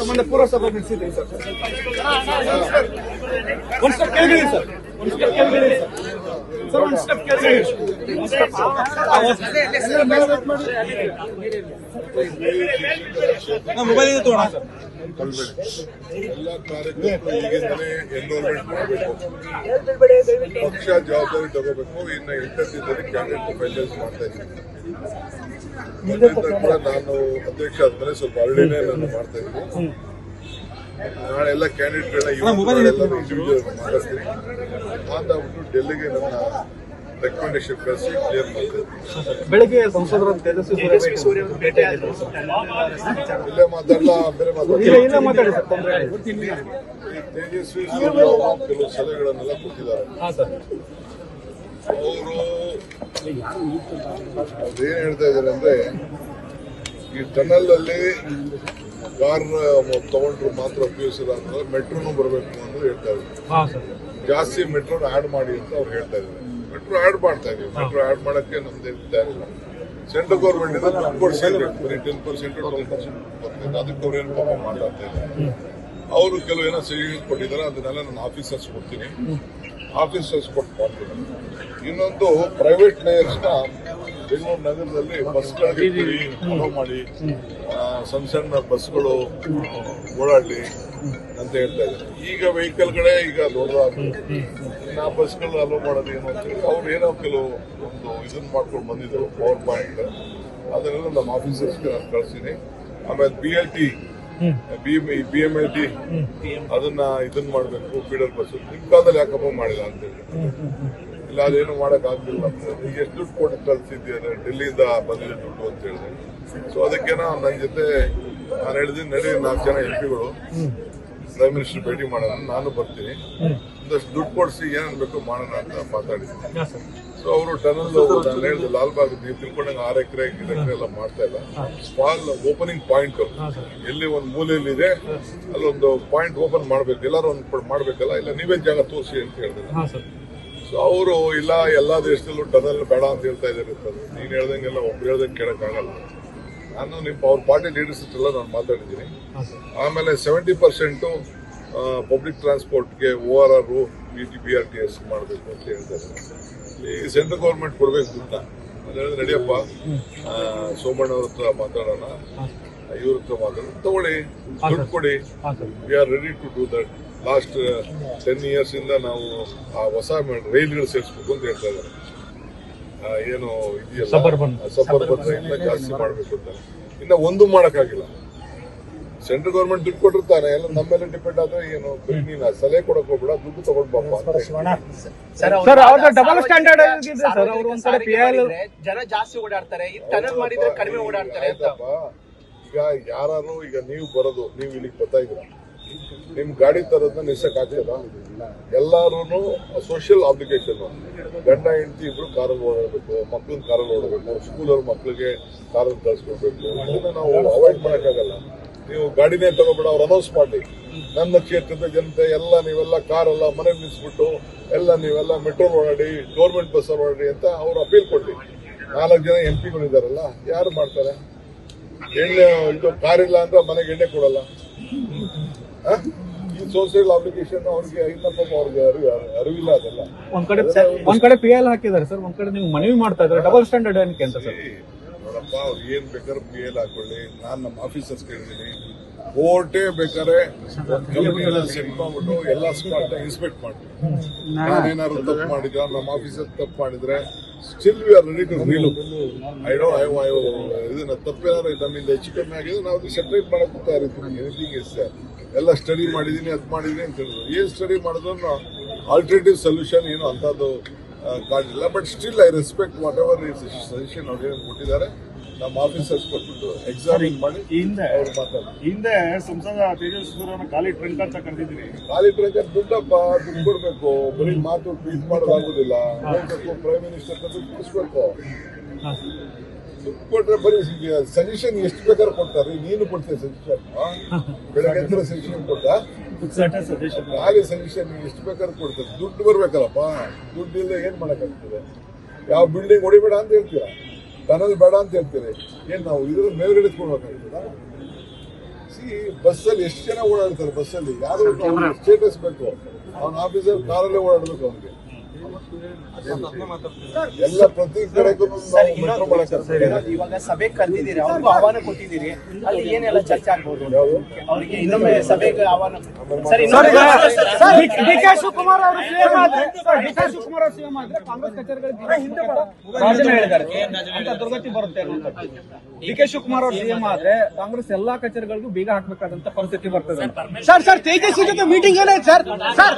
ಸಂಬಂಧ ಪೂರ್ವಸಭೆ ನಡೆಸಿದ್ದೀನಿ ಸರ್ ಸರ್ ಒಂದು ಸ್ಟೆಪ್ ಸರ್ ಒಂದು ಸ್ಟೆಪ್ ಕೆಳಗಡೆ. ಮೊಬೈಲ್ ತೋಣ ಸರ್ ಎಲ್ಲ ಮಾಡಬೇಕು ಪಕ್ಷ ಜವಾಬ್ದಾರಿ ತಗೋಬೇಕು ಇನ್ನು ಎಂಟತ್ತಿದ್ದಲ್ಲಿ ಕ್ಯಾಂಡಿಡೇಟ್ ಫೈನಲೈಸ್ ಮಾಡ್ತಾ ಇದ್ದೀನಿ ಕೂಡ ನಾನು ಅಧ್ಯಕ್ಷ ಆದ್ಮೇಲೆ ಸ್ವಲ್ಪ ಹರಳಿನೇ ನಾನು ಮಾಡ್ತಾ ಇದ್ದೀನಿ. ನಾಳೆ ಎಲ್ಲ ಕ್ಯಾಂಡಿಡೇಟ್ಗಳನ್ನ ಇಂಡಿವಿಜುವಲ್ ಮಾಡಿಸ್ತೀನಿ. ಮಾತಾಡ್ಬಿಟ್ಟು ಡೆಲ್ಲಿಗೆ ನನ್ನ ರೆಕಮೆಂಡೇಶನ್ ಕಳಿಸಿ ಕ್ಲಿಯರ್ ಮಾಡ್ತೀನಿ ಬೆಳಗ್ಗೆ ಸಂಸದರ ತೇಜಸ್ವಿ ಸೂರ್ಯ ಭೇಟಿ ಆಗಿದ್ರು ಇಲ್ಲೇ ಮಾತಾಡಲ್ಲ ಬೇರೆ ಮಾತಾಡಿ ತೇಜಸ್ವಿ ಸೂರ್ಯ ಅವರು ಕೆಲವು ಸಲಹೆಗಳನ್ನೆಲ್ಲ ಕೊಟ್ಟಿದ್ದಾರೆ. ಹಾ ಸರ್. ಅವರು ಅದೇನ್ ಹೇಳ್ತಾ ಇದ್ದಾರೆ ಅಂದ್ರೆ ಈ ಟನಲ್ ಅಲ್ಲಿ ಕಾರ್ ತಗೊಂಡ್ರು ಮಾತ್ರ ಉಪಯೋಗಿಸಿಲ್ಲ ಅಂದ್ರೆ ಮೆಟ್ರೋನು ಬರಬೇಕು ಅಂತ ಹೇಳ್ತಾ ಇದ್ದಾರೆ. ಜಾಸ್ತಿ ಮೆಟ್ರೋ ಆಡ್ ಮಾಡಿ ಅಂತ ಅವ್ರು ಹೇಳ್ತಾ ಇದ್ದಾರೆ. ಮೆಟ್ರೋ ಆಡ್ ಮಾಡ್ತಾ ಇದೀವಿ ಮೆಟ್ರೋ ಆಡ್ ಮಾಡಕ್ಕೆ ನಮ್ದು ಇಲ್ಲ. ಸೆಂಟ್ರಲ್ ಗೌರ್ಮೆಂಟ್ ಇಂದ ದುಡ್ಡು ಕೊಡ್ಸಿದ್ರೆ ಬರೀ ಟೆನ್ ಪರ್ಸೆಂಟ್ ಟ್ವೆಲ್ ಪರ್ಸೆಂಟ್ ಬರ್ತದೆ ಅದಕ್ಕೆ ಅವ್ರು ಏನು ಪಾಪ ಮಾಡ್ತಾ ಇದ್ದಾರೆ. ಅವರು ಕೆಲವು ಏನೋ ಸಜೆಷನ್ ಕೊಟ್ಟಿದ್ದಾರೆ. ಅದನ್ನೆಲ್ಲ ನಾನು ಆಫೀಸರ್ಸ್ ಕೊಡ್ತೀನಿ. ಆಫೀಸರ್ಸ್ ಕೊಟ್ಟು ಮಾಡ್ತೀವಿ. ಇನ್ನೊಂದು ಪ್ರೈವೇಟ್ ಲೇಯರ್ಸ್ನ ಬೆಂಗಳೂರು ನಗರದಲ್ಲಿ ಬಸ್ಗಳಿಗೆ ಫಾಲೋ ಮಾಡಿ ಸಣ್ಣ ಸಣ್ಣ ಬಸ್ಗಳು ಓಡಾಡಲಿ ಅಂತ ಹೇಳ್ತಾ ಇದ್ದಾರೆ. ಈಗ ವೆಹಿಕಲ್ಗಳೇ ಈಗ ದೊಡ್ಡದಾಗ್ತದೆ ಇನ್ನು ಆ ಬಸ್ಗಳನ್ನ ಅಲೋ ಮಾಡೋದು ಏನು ಅಂತ ಹೇಳಿ ಅವ್ರು ಏನೋ ಕೆಲವು ಒಂದು ಇದನ್ನ ಮಾಡ್ಕೊಂಡು ಬಂದಿದ್ರು ಪವರ್ ಪಾಯಿಂಟ್ ಅದನ್ನೆಲ್ಲ ನಮ್ಮ ಆಫೀಸರ್ಸ್ಗೆ ನಾನು ಕಳಿಸ್ತೀನಿ ಆಮೇಲೆ B L T B B M L T ಅದನ್ನ ಇದನ್ನ ಮಾಡಬೇಕು ಫೀಡರ್ ಬಸ್ ನಿಮ್ ಕಾಲದಲ್ಲಿ ಯಾಕಪ್ಪ ಮಾಡಿಲ್ಲ ಅಂತ ಹೇಳಿ. ಇಲ್ಲ ಅದೇನು ಮಾಡಕ್ ಆಗ್ಲಿಲ್ಲ ಅಂತ ಈಗ ಎಷ್ಟು ದುಡ್ಡು ಕೊಟ್ಟು ಕಳ್ಸಿದ್ಯಾರೆ ಡೆಲ್ಲಿಯಿಂದ ಬಂದಿದೆ ದುಡ್ಡು ಅಂತ ಹೇಳಿದೆ ಸೊ ಅದಕ್ಕೇನೋ ನನ್ನ ಜೊತೆ ನಾನು ಹೇಳಿದ್ದೀನಿ ನಡಿ ನಾಲ್ಕು ಜನ ಎಂ ಪಿಗಳು ಪ್ರೈಮ್ ಮಿನಿಸ್ಟರ್ ಭೇಟಿ ಮಾಡೋಣ ನಾನು ಬರ್ತೀನಿ. ಒಂದಷ್ಟು ದುಡ್ಡು ಕೊಡಿಸಿ ಏನೇನು ಅನ್ಬೇಕು ಮಾಡೋಣ ಅಂತ ಮಾತಾಡಿದ್ದೀನಿ. ಸೊ ಅವರು ಟನಲ್ ನಾನು ಹೇಳಿದೆ ಲಾಲ್ಬಾಗ್ ನೀವು ತಿಳ್ಕೊಂಡಂಗೆ ಆರು ಎಕರೆ ಎಕರೆ ಎಲ್ಲ ಮಾಡ್ತಾ ಇಲ್ಲ. ಸ್ಮಾಲ್ ಓಪನಿಂಗ್ ಪಾಯಿಂಟ್ ಎಲ್ಲಿ ಒಂದು ಮೂಲೆಯಲ್ಲಿ ಇದೆ ಅಲ್ಲೊಂದು ಪಾಯಿಂಟ್ ಓಪನ್ ಮಾಡ್ಬೇಕು ಎಲ್ಲರೂ ಒಂದು ಮಾಡ್ಬೇಕಲ್ಲ ಇಲ್ಲ ನೀವೇ ಜಾಗ ತೋರಿಸಿ ಅಂತ ಹೇಳಿದ್ರೆ ಸೊ ಅವರು ಇಲ್ಲ ಎಲ್ಲಾ ದೇಶದಲ್ಲೂ ಟನಲ್ ಬೇಡ ಅಂತ ಹೇಳ್ತಾ ಇದ್ದಾರೆ ನೀನು ಹೇಳ್ದಂಗೆಲ್ಲ ಒಬ್ರು ಹೇಳ್ದಂಗೆ ಕೇಳೋಕ್ಕಾಗಲ್ಲ. ನಾನು ನಿಮ್ಮ ಅವ್ರ ಪಾರ್ಟಿ ಲೀಡರ್ಸ್ ಎಲ್ಲ ನಾನು ಮಾತಾಡಿದ್ದೀನಿ. ಆಮೇಲೆ seventy percent public ಟ್ರಾನ್ಸ್ಪೋರ್ಟ್ಗೆ O R R B T B R T S ಮಾಡಬೇಕು ಅಂತ ಹೇಳ್ತಾರೆ. ಈ ಸೆಂಟ್ರಲ್ ಗೌರ್ಮೆಂಟ್ ಕೊಡ್ಬೇಕು ಅಂತ ನಾನು ಹೇಳಿದ್ರೆ ನಡಿಯಪ್ಪ ಆ, ಸೋಮಣ್ಣ ಅವ್ರ ಹತ್ರ ಮಾತಾಡೋಣ. ಇವ್ರ ಹತ್ರ ಮಾತಾಡೋಣ. ತಗೊಳ್ಳಿ ದುಡ್ಡು ಕೊಡಿ. We are ready to do that last ten years ಇಂದ ನಾವು ಆ ಹೊಸ ರೈಲ್ಗಳು ಸೇರಿಸ್ಬೇಕು ಅಂತ ಹೇಳ್ತಾ ಇದ್ದಾರೆ. ಆ, ಏನು ಇದೆಯಲ್ಲ. ಸಬರ್ಬನ್ ರೈಲ್ನ ಜಾಸ್ತಿ ಮಾಡಬೇಕು ಅಂತ. ಇನ್ನ ಒಂದು ಮಾಡಕ್ಕಾಗಿಲ್ಲ. ಸೆಂಟ್ರಲ್ ಗೌರ್ಮೆಂಟ್ ದುಡ್ಡು ಕೊಟ್ಟಿರ್ತಾನೆ ಎಲ್ಲ ನಮ್ಮ ಮೇಲೆ ಡಿಪೆಂಡ್ ಆದ್ರೆ ಏನು ನೀನು ಸಲಹೆ ಕೊಡಕ್ ಹೋಗ್ಬೇಡ ದುಡ್ಡು ತಗೊಂಡ್ ಬಾಪ ಅಂತ ಸರ್ ಅವ್ರದ್ದು ಡಬಲ್ ಸ್ಟ್ಯಾಂಡರ್ಡ್ ಆಗಿದೆ ಸರ್ ಅವ್ರು ಒಂದ್ ಕಡೆ ಪಿ ಎಲ್ ಜನ ಜಾಸ್ತಿ ಓಡಾಡ್ತಾರೆ ಮಾಡಿದ್ರೆ ಕಡಿಮೆ ಓಡಾಡ್ತಾರೆ ಈಗ ಯಾರು ಈಗ ನೀವು ಬರೋದು ನೀವು ಇಲ್ಲಿಗೆ ಬರ್ತಾ ಇದ್ರ ನಿಮ್ ಗಾಡಿ ತರೋದನ್ನ ನಿಲ್ಸಕ್ ಆಗ್ತದ ಎಲ್ಲಾರು ಸೋಷಿಯಲ್ ಅಪ್ಲಿಕೇಶನ್ ಗಂಡ ಹೆಂಡತಿ ಇಬ್ರು ಕಾರಲ್ಲಿ ಓಡಾಡಬೇಕು ಮಕ್ಳನ್ನ ಕಾರಲ್ಲಿ ಓಡಬೇಕು ಸ್ಕೂಲಲ್ಲಿ ಮಕ್ಳಿಗೆ ಕಾರಲ್ಲಿ ಕಳ್ಸ್ಕೊಡ್ಬೇಕು. ಇದನ್ನ ನಾವು ಅವಾಯ್ಡ್ ಮಾಡಕ್ಕಾಗಲ್ಲ. ನೀವು ಗಾಡಿನೇ ತಗೋಬೇಡ ಅವ್ರು ಅನೌನ್ಸ್ ಮಾಡಿ ನನ್ನ ಕ್ಷೇತ್ರದ ಜನತೆ ಎಲ್ಲ ನೀವೆಲ್ಲ ಕಾರೆಲ್ಲ ಮನೆಗೆ ನಿಲ್ಲಿಸ್ಬಿಟ್ಟು ಎಲ್ಲ ನೀವೆಲ್ಲ ಮೆಟ್ರೋ ಓಡಾಡಿ ಗೌರ್ಮೆಂಟ್ ಬಸ್ ಓಡಾಡಿ ಅಂತ ಅವ್ರು ಅಪೀಲ್ ಕೊಡ್ಲಿ. ನಾಲ್ಕು ಜನ ಎಂ ಪಿಗಳಿದಾರಲ್ಲ ಯಾರು ಮಾಡ್ತಾರೆ? ಎಣ್ಣೆ ಇದು ಕಾರ್ ಇಲ್ಲ ಅಂದ್ರೆ ಮನೆಗೆ ಎಣ್ಣೆ ಕೊಡಲ್ಲ? ಈ ಸೋಷಿಯಲ್ ಅಪ್ಲಿಕೇಶನ್ ಅವ್ರಿಗೆ ಇನ್ನಪ್ಪ ಅವ್ರಿಗೆ ಅರಿವು ಅರಿವಿಲ್ಲ ಅದೆಲ್ಲ. ಒಂದ್ ಕಡೆ ಒಂದ್ ಕಡೆ ಪಿ ಎಲ್ ಹಾಕಿದ್ದಾರೆ ಸರ್ ಒಂದ್ ಕಡೆ ನೀವು ಮನವಿ ಮಾಡ್ತಾ ಇದ್ದಾರೆ ಡಬಲ್ ಸ್ಟ್ಯಾಂಡರ್ಡ್ ಏನಕ್ಕೆ ಅಂತ ಸರ್? ನೋಡಪ್ಪ ಅವ್ರು ಏನ್ ಬೇಕಾದ್ರೆ ಪಿ ಎಲ್ ಹಾಕೊಳ್ಳಿ. ನಾನ್ ನಮ್ಮ ಆಫೀಸರ್ಸ್ ಕೇಳಿದೀನಿ ಕೋರ್ಟೇ ಬೇಕಾದ್ರೆ ಮಾಡ್ಬಿಟ್ಟು ಎಲ್ಲ ಸ್ಪಾಟ್ ಇನ್ಸ್ಪೆಕ್ಟ್ ಮಾಡ್ತೀವಿ ನಾನೇನಾದ್ರು ತಪ್ಪು ಮಾಡಿದ್ರೆ ನಮ್ಮ ಆಫೀಸರ್ ತಪ್ಪು ಮಾಡಿದ್ರೆ still we are ready to reel I do I I ಇದನ್ನ ತಪ್ಪೇನಾದ್ರು ನಮ್ಮಿಂದ ಹೆಚ್ಚು ಕಮ್ಮಿ ಆಗಿದ್ರೆ ನಾವು ಸೆಪ್ರೇಟ್ ಮಾಡಕ್ಕೆ ತಯಾರಿರ್ತೀವಿ ಎನಿಥಿಂಗ್ ಇಸ್ ಎಲ್ಲ ಸ್ಟಡಿ ಮಾಡಿದೀನಿ ಅದು ಮಾಡಿದೀನಿ ಅಂತ ಹೇಳಿದ್ರು. ಏನು ಸ್ಟಡಿ ಮಾಡಿದ್ರು ಆಲ್ಟರ್ನೇಟಿವ್ ಸೊಲ್ಯೂಷನ್ ಏನು ಅಂಥದ್ದು ಕಾಣಲಿಲ್ಲ. But still I respect whatever suggestion ಅವ್ರು ಏನು ಕೊಟ್ಟಿದ್ದಾರೆ. ನಮ್ಮ ಆಫೀಸರ್ಸ್ ಕೊಟ್ಬಿಟ್ಟು ಎಕ್ಸಾಮಿನ್ ಮಾಡಿ ಹಿಂದೆ ಅವ್ರು ಮಾತಾಡ್ತಾರೆ. ಹಿಂದೆ ಸಂಸದ ತೇಜಸ್ವಿ ಖಾಲಿ ಟ್ರಂಕ್ ಅಂತ ಕರೆದಿದ್ರಿ ಖಾಲಿ ಟ್ರಂಕ್ ದುಡ್ಡಪ್ಪ ದುಡ್ಡು ಕೊಡ್ಬೇಕು. ಬರೀ ಮಾತು ಟ್ವೀಟ್ ಮಾಡೋದಾಗುದಿಲ್ಲ. ಹೋಗ್ಬೇಕು ಪ್ರೈಮ್ ಮಿನಿಸ್ಟರ್ ದುಡ್ಡು ಕೊಡಿಸ್ಬೇಕು. ದುಡ್ಡು ಕೊಟ್ರೆ ಬರೀ ಸಜೆಷನ್ ಎಷ್ಟು ಬೇಕಾದ್ರೆ ಕೊಡ್ತಾರೆ. ನೀನು ಕೊಡ್ತೀಯ ಸಜೆಷನ್ ಬೆಳಗ್ಗೆ ಸಜೆಷನ್ ಕೊಟ್ಟ? ಖಾಲಿ ಸಜೆಷನ್ ಎಷ್ಟು ಬೇಕಾದ್ರೆ ಕೊಡ್ತಾರೆ ದುಡ್ಡು ಬರ್ಬೇಕಲ್ಲಪ್ಪ. ದುಡ್ಡು ಇಲ್ಲ ಏನ್ ಮಾಡಕ್ಕಾಗ್ತದೆ? ಯಾವ ಬಿಲ್ಡಿಂಗ್ ಹೊಡಿಬೇಡ ಅಂತ ಹೇಳ್ತೀರಾ? ಟನಲ್ ಬೇಡ ಅಂತ ಹೇಳ್ತೀರಿ. ಏನು ನಾವು ಇದ್ರ ಮೇಲ್ಗಡೆ ಕೊಡ್ಬೇಕಾಗ್ತದ? ಸಿ ಬಸ್ಸಲ್ಲಿ ಎಷ್ಟು ಜನ ಓಡಾಡ್ತಾರೆ ಬಸ್ಸಲ್ಲಿ? ಯಾರು ಸ್ಟೇಟಸ್ ಬೇಕು? ಅವ್ನ ಆಫೀಸರ್ ಕಾರಲ್ಲೇ ಓಡಾಡಬೇಕು ಅವನಿಗೆ. ಎಲ್ಲ ಪ್ರತಿ ಕಡೆಗೂ ಇವಾಗ ಸಭೆ ಕರೆದಿದ್ದೀರಿ ಅವ್ರಿಗೂ ಆಹ್ವಾನ ಕೊಟ್ಟಿದ್ದೀರಿ. ಅಲ್ಲಿ ಏನೆಲ್ಲ ಚರ್ಚೆ ಆಗ್ಬೋದು? ಅವರಿಗೆ ಇನ್ನೊಮ್ಮೆ ಸಭೆಗೆ ಆಹ್ವಾನ ಸರ್ ಡಿ ಕೆ ಶಿವಕುಮಾರ್ ಅವರು ಸಿಎಂ ಆದ್ರೆ ಡಿ ಕೆ ಶಿವಕುಮಾರ್ ಅವರು ಸಿಎಂ ಆದ್ರೆ ಕಾಂಗ್ರೆಸ್ ಕಚೇರಿಗಳಿಗೆ ಹಿಂದೆ ರಾಜನ ಹೇಳಿದ್ದಾರೆ. ಅಂತ ದುರ್ಗತಿ ಬರುತ್ತೆ ಡಿ ಕೆ ಶಿವಕುಮಾರ್ ಅವರು ಸಿಎಂ ಆದ್ರೆ ಕಾಂಗ್ರೆಸ್ ಎಲ್ಲಾ ಕಚೇರಿಗಳಿಗೂ ಬೀಗ ಹಾಕ್ಬೇಕಾದಂತ ಪರಿಸ್ಥಿತಿ ಬರ್ತದೆ ಸರ್ ಸರ್ ತೇಜಸ್ವಿ ಜೊತೆ ಮೀಟಿಂಗ್ ಏನಾಯ್ತು ಸರ್? ಸರ್